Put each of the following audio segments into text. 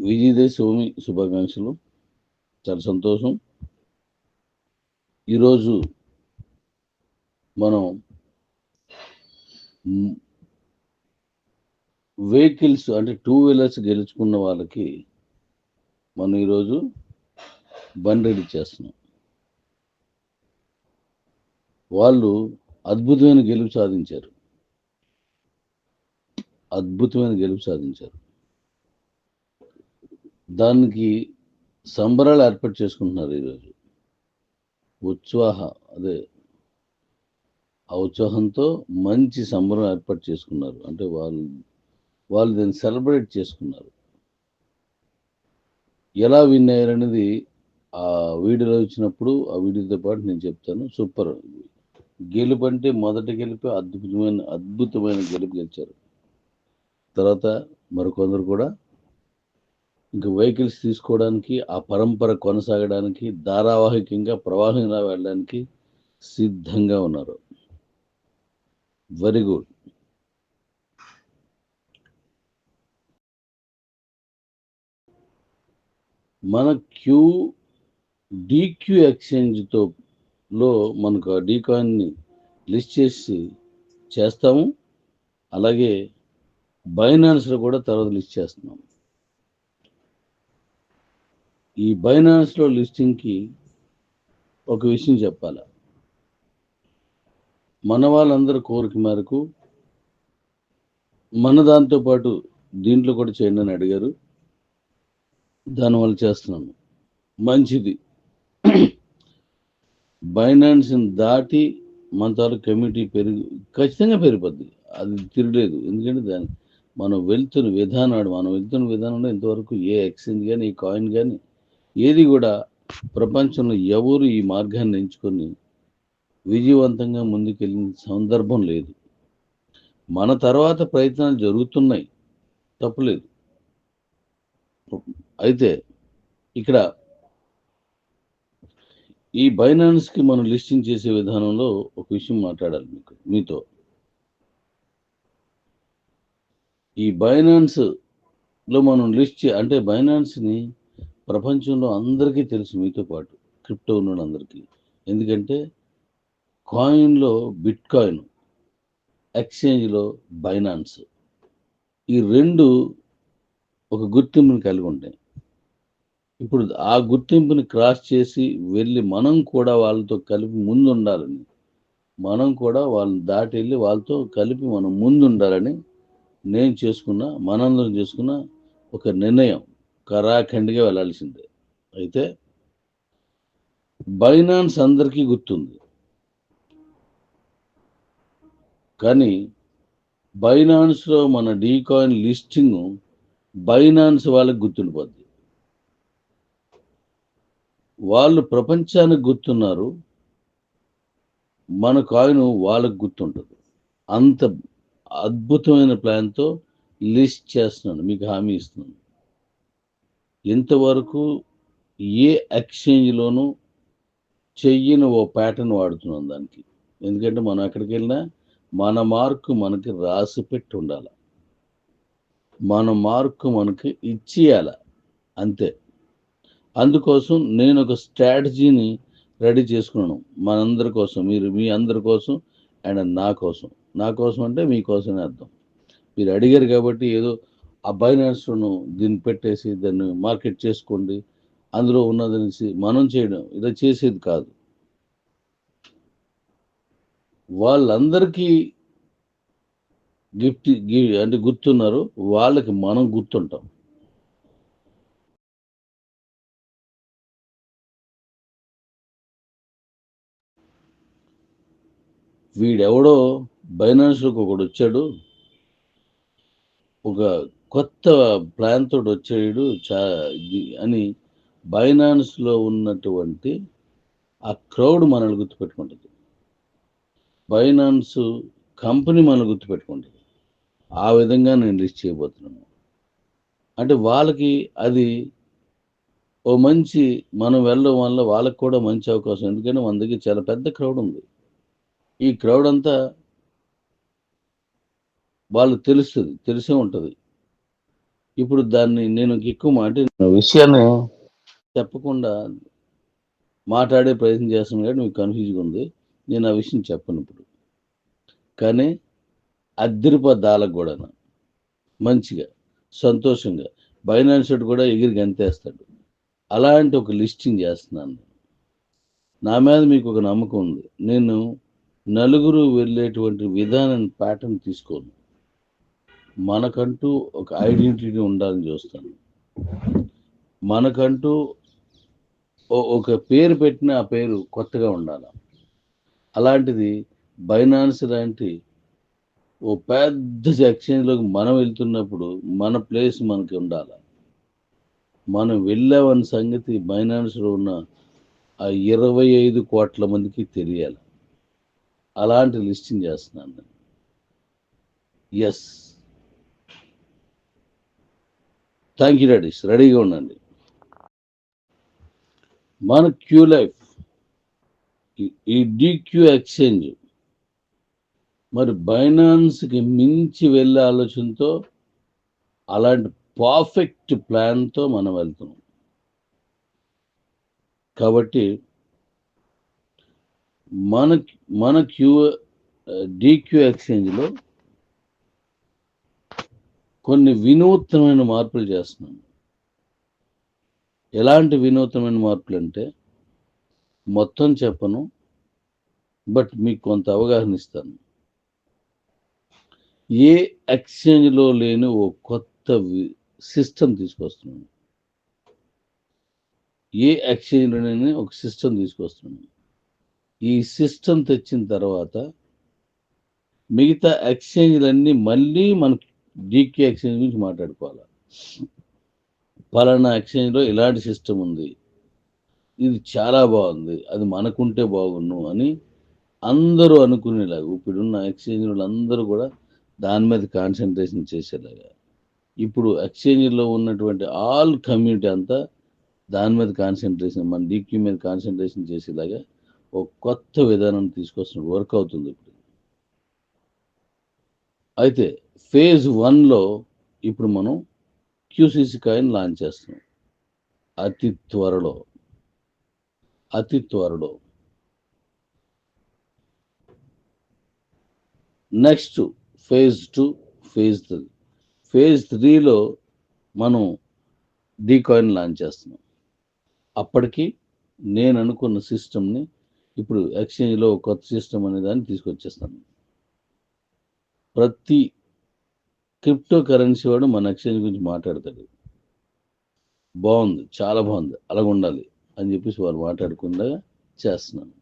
విజయదశమి సోమి శుభాకాంక్షలు. చాలా సంతోషం. ఈరోజు మనం వెహికల్స్ అంటే టూ వీలర్స్ గెలుచుకున్న వాళ్ళకి మనం ఈరోజు బండి రెడీ చేస్తున్నాం. వాళ్ళు అద్భుతమైన గెలుపు సాధించారు. అద్భుతమైన గెలుపు సాధించారు. దానికి సంబరాలు ఏర్పాటు చేసుకుంటున్నారు ఈరోజు. ఉత్సాహ అదే ఆ ఉత్సాహంతో మంచి సంబరం ఏర్పాటు చేసుకున్నారు. అంటే వాళ్ళు వాళ్ళు దాన్ని సెలబ్రేట్ చేసుకున్నారు. ఎలా విన్ అయ్యారనేది ఆ వీడియోలో వచ్చినప్పుడు ఆ వీడియోతో పాటు నేను చెప్తాను. సూపర్. గెలుపు అంటే మొదటి గెలిపి అద్భుతమైన అద్భుతమైన గెలుపు గెలిచారు. తర్వాత మరికొందరు కూడా ఇంకా వెహికల్స్ తీసుకోవడానికి ఆ పరంపర కొనసాగడానికి ధారావాహికంగా ప్రవాహంగా వెళ్ళడానికి సిద్ధంగా ఉన్నారు. వెరీ గుడ్ మన క్యూ డిక్యూ ఎక్స్చేంజ్తో లో మనకు ఆ డీకాయిన్ని లిస్ట్ చేసి చేస్తాము. అలాగే బైనాన్స్లో కూడా తర్వాత లిస్ట్ చేస్తున్నాం ఈ బైనాన్స్లో లిస్టింగ్కి ఒక విషయం చెప్పాల? మన వాళ్ళందరి కోరిక మేరకు మన దాంతో పాటు దీంట్లో కూడా చేయండి అని అడిగారు. దానివల్ల చేస్తున్నాము మంచిది. బైనాన్స్ని దాటి మన తాలూకు కమిటీ పెరిగి ఖచ్చితంగా పెరిగిపోద్ది. అది తిరగలేదు. ఎందుకంటే దాని మనం వెళ్తున్న విధానాడు మనం వెళ్తున్న విధానంలో ఇంతవరకు ఏ ఎక్స్చేంజ్ కానీ ఈ కాయిన్ కానీ ఏది కూడా ప్రపంచంలో ఎవరు ఈ మార్గాన్ని ఎంచుకొని విజయవంతంగా ముందుకెళ్ళిన సందర్భం లేదు. మన తర్వాత ప్రయత్నాలు జరుగుతున్నాయి. తప్పులేదు. అయితే ఇక్కడ ఈ బైనాన్స్కి మనం లిస్టింగ్ చేసే విధానంలో ఒక విషయం మాట్లాడాలి మీకు మీతో. ఈ బైనాన్స్లో మనం లిస్ట్ అంటే బైనాన్స్ని ప్రపంచంలో అందరికీ తెలుసు మీతో పాటు క్రిప్టో ఉన్న అందరికీ ఎందుకంటే కాయిన్లో బిట్ కాయిన్ ఎక్స్చేంజ్లో బైనాన్స్. ఈ రెండు ఒక గుర్తింపుని కలిగి ఉంటాయి. ఇప్పుడు ఆ గుర్తింపుని క్రాస్ చేసి వెళ్ళి మనం కూడా వాళ్ళతో కలిపి ముందు ఉండాలని మనం కూడా వాళ్ళని దాటి వెళ్ళి వాళ్ళతో కలిపి మనం ముందు ఉండాలని నేను చేసుకున్న మనందరం చేసుకున్న ఒక నిర్ణయం. కరాఖండిగా వెళ్ళాల్సిందే అయితే బైనాన్స్ అందరికీ గుర్తుంది. కానీ బైనాన్స్లో మన డీకాయిన్ లిస్టింగ్ బైనాన్స్ వాళ్ళకి గుర్తుండిపోద్ది. వాళ్ళు ప్రపంచానికి గుర్తున్నారు మన కాయిన్ వాళ్ళకు గుర్తుంటుంది. అంత అద్భుతమైన ప్లాన్తో లిస్ట్ చేస్తున్నాను మీకు హామీ ఇస్తున్నాను ఇంతవరకు ఏ ఎక్స్చేంజ్లోనూ చెయ్యని ఓ ప్యాటర్న్ వాడుతున్నాం దానికి. ఎందుకంటే మనం ఎక్కడికి వెళ్ళినా మన మార్కు మనకి రాసి పెట్టి ఉండాలి. మన మార్కు మనకి ఇచ్చేయాల. అంతే. అందుకోసం నేను ఒక స్ట్రాటజీని రెడీ చేసుకున్నాను. మనందరి కోసం మీరు మీ అందరి కోసం అండ్ నా కోసం. నా కోసం అంటే మీకోసమే అర్థం. మీరు అడిగారు కాబట్టి ఏదో ఆ బైనాన్స్ను దీన్ని పెట్టేసి దాన్ని మార్కెట్ చేసుకోండి. అందులో ఉన్నదనేసి మనం చేయడం ఇలా చేసేది కాదు. వాళ్ళందరికీ గిఫ్ట్ అంటే గుర్తున్నారు వాళ్ళకి మనం గుర్తుంటాం. వీడెవడో బైనాన్స్లోకి ఒకడు వచ్చాడు. ఒక కొత్త ప్లాన్ తోటి చా ఇది అని బైనాన్స్లో ఉన్నటువంటి ఆ క్రౌడ్ మనల్ని గుర్తుపెట్టుకుంటుంది. బైనాన్స్ కంపెనీ మనల్ని గుర్తుపెట్టుకుంటుంది. ఆ విధంగా నేను లిస్ట్ చేయబోతున్నాను. అంటే వాళ్ళకి అది ఓ మంచి మనం వెళ్ళడం వల్ల వాళ్ళకి కూడా మంచి అవకాశం. ఎందుకంటే మన దగ్గర చాలా పెద్ద క్రౌడ్ ఉంది. ఈ క్రౌడ్ అంతా వాళ్ళు తెలుస్తుంది తెలిసే ఉంటుంది. ఇప్పుడు దాన్ని నేను ఎక్కువ మాట విషయాన్ని చెప్పకుండా మాట్లాడే ప్రయత్నం చేస్తున్నాను కాబట్టి మీకు కన్ఫ్యూజ్గా ఉంది. నేను ఆ విషయం చెప్పను ఇప్పుడు. కానీ అద్దరిపద్దాలకు కూడా మంచిగా సంతోషంగా బైనాన్స్ కూడా ఎగిరి గంతేస్తాడు. అలాంటి ఒక లిస్టింగ్ చేస్తున్నాను నా మీద మీకు ఒక నమ్మకం ఉంది. నేను నలుగురు వెళ్ళేటువంటి విధానం ప్యాటర్న్ తీసుకోను. మనకంటూ ఒక ఐడెంటిటీ ఉండాలని చూస్తాడు. మనకంటూ ఒక పేరు పెట్టిన ఆ పేరు కొత్తగా ఉండాలి. అలాంటిది బైనాన్స్ లాంటి ఓ పెద్ద ఎక్స్చేంజ్లోకి మనం వెళ్తున్నప్పుడు మన ప్లేస్ మనకి ఉండాలి. మనం వెళ్ళామన్న సంగతి బైనాన్స్లో ఉన్న ఆ ఇరవై ఐదు కోట్ల మందికి తెలియాలి. అలాంటి లిస్టింగ్ చేస్తున్నాను నేను. ఎస్. థ్యాంక్ యూ డాడీస్ రెడీగా ఉండండి. మన క్యూ లైఫ్ ఈ- డీక్యూ డిక్యూ ఎక్స్చేంజ్ మరి బైనాన్స్కి మించి వెళ్ళే ఆలోచనతో అలాంటి పర్ఫెక్ట్ ప్లాన్తో మనం వెళ్తున్నాం. కాబట్టి మన మన క్యూ డిక్యూ ఎక్స్చేంజ్లో కొన్ని వినూత్నమైన మార్పులు చేస్తున్నాను ఎలాంటి వినూత్నమైన మార్పులు అంటే మొత్తం చెప్పను బట్ మీకు కొంత అవగాహన ఇస్తాను. ఏ ఎక్స్చేంజ్లో లేని ఓ కొత్త సిస్టమ్ తీసుకొస్తున్నాను. ఏ ఎక్స్చేంజ్లోనే ఒక సిస్టమ్ తీసుకొస్తున్నాను. ఈ సిస్టమ్ తెచ్చిన తర్వాత మిగతా ఎక్స్చేంజ్లన్నీ మళ్ళీ మనకు డీకే ఎక్స్చేంజ్ గురించి మాట్లాడుకోవాలి? పలానా ఎక్స్చేంజ్లో ఇలాంటి సిస్టమ్ ఉంది. ఇది చాలా బాగుంది. అది మనకుంటే బాగుండు అని అందరూ అనుకునేలాగా ఇప్పుడున్న ఎక్స్చేంజ్ అందరూ కూడా దాని మీద కాన్సన్ట్రేషన్ చేసేలాగా. ఇప్పుడు ఎక్స్చేంజ్లో ఉన్నటువంటి ఆల్ కమ్యూనిటీ అంతా దాని మీద కాన్సన్ట్రేషన్ మన డీక్యూ మీద కాన్సన్ట్రేషన్ చేసేలాగా ఒక కొత్త విధానం తీసుకొస్తున్న వర్క్ అవుతుంది ఇప్పుడు. అయితే ఫేజ్ వన్లో ఇప్పుడు మనం క్యూసీసీ కాయిన్ లాంచ్ చేస్తున్నాం. అతి త్వరలో. అతి త్వరలో. Next phase two phase three. Phase త్రీలో మనం డీ కాయిన్ లాంచ్ చేస్తున్నాం. అప్పటికి నేను అనుకున్న సిస్టమ్ని ఇప్పుడు ఎక్స్చేంజ్లో కొత్త సిస్టమ్ అనే దాన్ని తీసుకొచ్చేస్తాను. ప్రతి క్రిప్టో కరెన్సీ వాడు మన ఎక్స్చేంజ్ గురించి మాట్లాడతాడు. బాగుంది చాలా బాగుంది అలాగ ఉండాలి అని చెప్పేసి వాళ్ళు మాట్లాడకుండా చేస్తున్నాను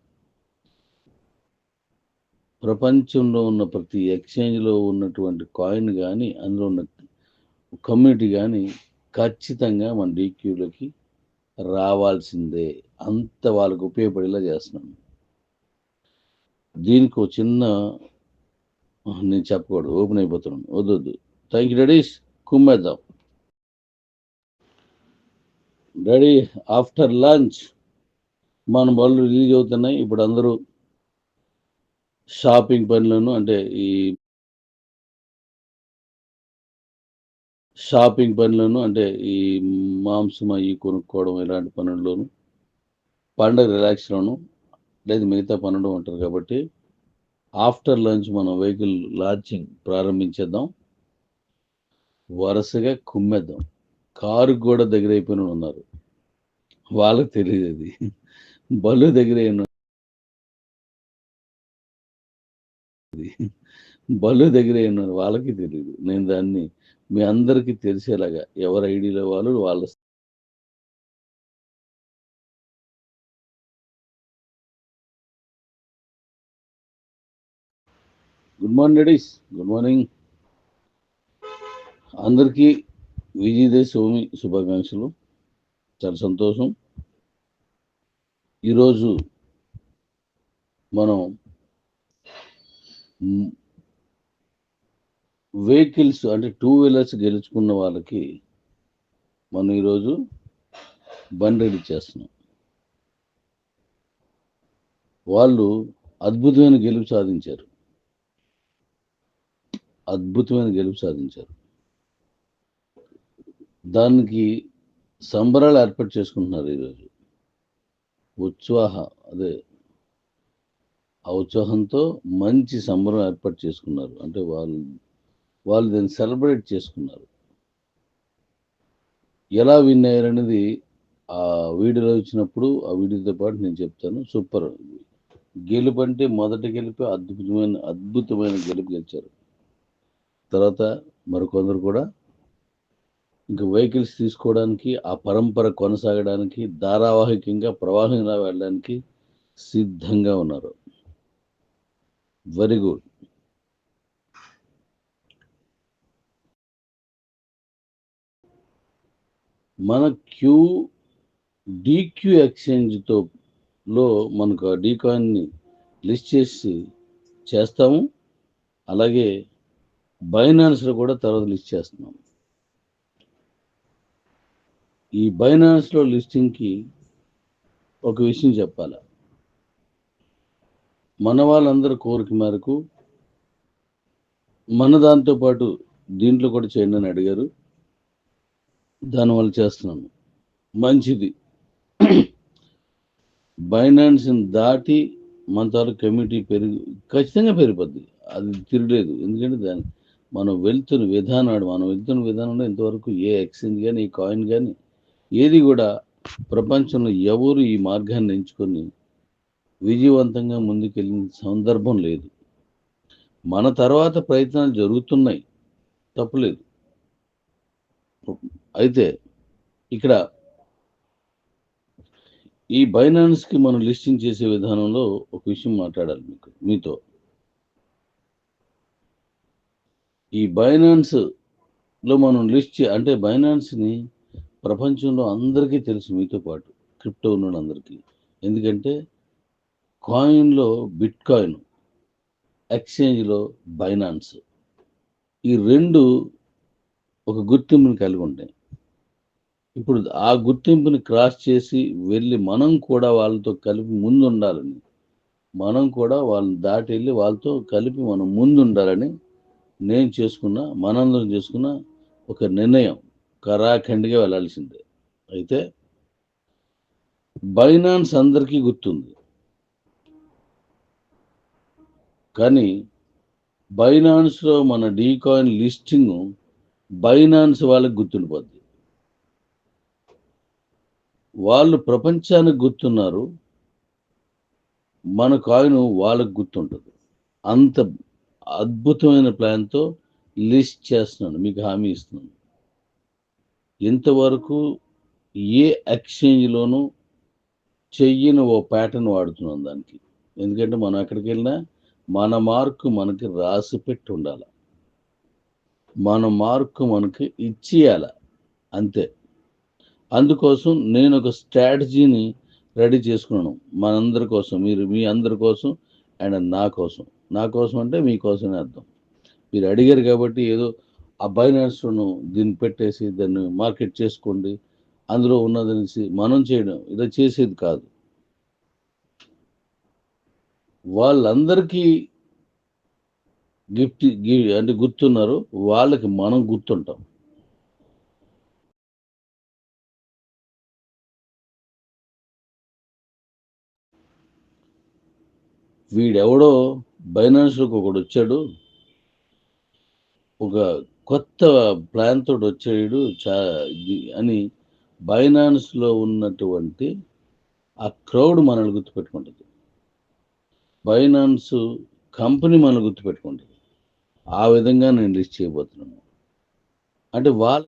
ప్రపంచంలో ఉన్న ప్రతి ఎక్స్చేంజ్లో ఉన్నటువంటి కాయిన్ కానీ అందులో ఉన్న కమ్యూనిటీ కానీ ఖచ్చితంగా మన డీక్యూలోకి రావాల్సిందే. అంత వాళ్ళకు ఉపయోగపడేలా చేస్తున్నాను దీనికి ఒక చిన్న నేను చెప్పకూడదు ఓపెన్ అయిపోతున్నాను వద్దు వద్దు థ్యాంక్ యూ డాడీస్ కుమ్మేద్దాం డాడీ ఆఫ్టర్ లంచ్ మన బళ్ళు రిలీజ్ అవుతున్నాయి. ఇప్పుడు అందరూ షాపింగ్ పనులను అంటే ఈ షాపింగ్ పనులను అంటే ఈ మాంసం అవి కొనుక్కోవడం ఇలాంటి పనుల్లోను పండగ రిలాక్స్లోను లేదు మిగతా పనులు ఉంటారు కాబట్టి ఆఫ్టర్ లంచ్ మనం వెహికల్ లాంచింగ్ ప్రారంభించేద్దాం. వరుసగా కుమ్మేద్దాం. కారు కూడా దగ్గర అయిపోయిన ఉన్నారు. వాళ్ళకి తెలియదు అది. బళ్ళు దగ్గర అయినది బల్లు దగ్గర ఉన్నది వాళ్ళకి తెలియదు. నేను దాన్ని మీ అందరికీ తెలిసేలాగా ఎవరి ఐడిలో వాళ్ళు వాళ్ళ good morning ladies. Good morning. అందరికీ విజయదశమి శుభాకాంక్షలు. చాలా సంతోషం. ఈరోజు మనం వెహికల్స్ అంటే టూ వీలర్స్ గెలుచుకున్న వాళ్ళకి మనం ఈరోజు బండి రెడీ చేస్తున్నాం. వాళ్ళు అద్భుతమైన గెలుపు సాధించారు. అద్భుతమైన గెలుపు సాధించారు. దానికి సంబరాలు ఏర్పాటు చేసుకుంటున్నారు ఈరోజు. ఉత్సాహ అదే ఆ ఉత్సాహంతో మంచి సంబరం ఏర్పాటు చేసుకున్నారు. అంటే వాళ్ళు వాళ్ళు దాన్ని సెలబ్రేట్ చేసుకున్నారు. ఎలా విన్ అయ్యారనేది ఆ వీడియోలో ఇచ్చినప్పుడు ఆ వీడియోతో పాటు నేను చెప్తాను. సూపర్. గెలుపు అంటే మొదటి గెలిపి అద్భుతమైన అద్భుతమైన గెలుపు గెలిచారు. తర్వాత మరికొందరు కూడా ఇంకా వెహికల్స్ తీసుకోవడానికి ఆ పరంపర కొనసాగడానికి ధారావాహికంగా ప్రవాహంగా వెళ్ళడానికి సిద్ధంగా ఉన్నారు. వెరీ గుడ్ మన క్యూ డిక్యూ ఎక్స్చేంజ్తో లో మనకు ఆ డీకాయిన్ని లిస్ట్ చేసి చేస్తాము. అలాగే బైనాన్స్లో కూడా తర్వాత లిస్ట్ చేస్తున్నాము. ఈ బైనాన్స్లో లిస్టింగ్కి ఒక విషయం చెప్పాలి? మన వాళ్ళందరి కోరిక మేరకు మన దాంతో పాటు దీంట్లో కూడా చేయండి అని అడిగారు. దానివల్ల చేస్తున్నాను. మంచిది. బైనాన్స్ని దాటి మన తాలూకు కమిటీ పెరిగి ఖచ్చితంగా పెరిగిపోద్ది. అది తిరగలేదు. ఎందుకంటే దాని మనం వెళ్తున్న విధానం మనం వెళ్తున్న విధానంలో ఇంతవరకు ఏ ఎక్స్చేంజ్ కానీ ఏ కాయిన్ కానీ ఏది కూడా ప్రపంచంలో ఎవరు ఈ మార్గాన్ని ఎంచుకొని విజయవంతంగా ముందుకెళ్ళిన సందర్భం లేదు. మన తర్వాత ప్రయత్నాలు జరుగుతున్నాయి. తప్పులేదు. అయితే ఇక్కడ ఈ బైనాన్స్కి మనం లిస్టింగ్ చేసే విధానంలో ఒక విషయం మాట్లాడాలి మీకు మీతో. ఈ బైనాన్స్లో మనం లిస్ట్ అంటే బైనాన్స్ని ప్రపంచంలో అందరికీ తెలుసు మీతో పాటు క్రిప్టో ఉన్న అందరికీ ఎందుకంటే కాయిన్లో బిట్ కాయిన్ ఎక్స్చేంజ్లో బైనాన్స్. ఈ రెండు ఒక గుర్తింపుని కలిగి ఉంటాయి. ఇప్పుడు ఆ గుర్తింపుని క్రాస్ చేసి వెళ్ళి మనం కూడా వాళ్ళతో కలిపి ముందు ఉండాలని మనం కూడా వాళ్ళని దాటి వెళ్ళి వాళ్ళతో కలిపి మనం ముందు ఉండాలని నేను చేసుకున్న మనందరం చేసుకున్న ఒక నిర్ణయం. కరాఖండ్గా వెళ్ళాల్సిందే. అయితే బైనాన్స్ అందరికీ గుర్తుంది. కానీ బైనాన్స్లో మన డీకాయిన్ లిస్టింగ్ బైనాన్స్ వాళ్ళకి గుర్తుండిపోద్ది. వాళ్ళు ప్రపంచానికి గుర్తున్నారు. మన కాయిన్ వాళ్ళకి గుర్తుంటుంది. అంత అద్భుతమైన ప్లాన్తో లిస్ట్ చేస్తున్నాను మీకు హామీ ఇస్తున్నాను. ఇంతవరకు ఏ ఎక్స్చేంజ్లోనూ చెయ్యని ఓ ప్యాటర్న్ వాడుతున్నాం దానికి. ఎందుకంటే మనం ఎక్కడికి వెళ్ళినా మన మార్కు మనకి రాసి పెట్టి ఉండాలి. మన మార్కు మనకి ఇచ్చేయాల. అంతే. అందుకోసం నేను ఒక స్ట్రాటజీని రెడీ చేసుకున్నాను. మనందరి కోసం మీరు మీ అందరి కోసం అండ్ నా కోసం. నా కోసం అంటే మీకోసమే అర్థం. మీరు అడిగారు కాబట్టి ఏదో ఆ బైనాన్స్ను దీన్ని పెట్టేసి దాన్ని మార్కెట్ చేసుకోండి. అందులో ఉన్నదనేసి మనం చేయడం ఇలా చేసేది కాదు. వాళ్ళందరికీ గిఫ్ట్ అంటే గుర్తున్నారు వాళ్ళకి మనం గుర్తుంటాం. వీడెవడో బైనాన్స్లోకి ఒకడు వచ్చాడు. ఒక కొత్త ప్లాన్ తోటి వచ్చాడు చా ఇది అని బైనాన్స్లో ఉన్నటువంటి ఆ క్రౌడ్ మనల్ని గుర్తుపెట్టుకుంటుంది. బైనాన్స్ కంపెనీ మనల్ని గుర్తుపెట్టుకుంటుంది. ఆ విధంగా నేను లిస్ట్ చేయబోతున్నాను. అంటే వాళ్ళ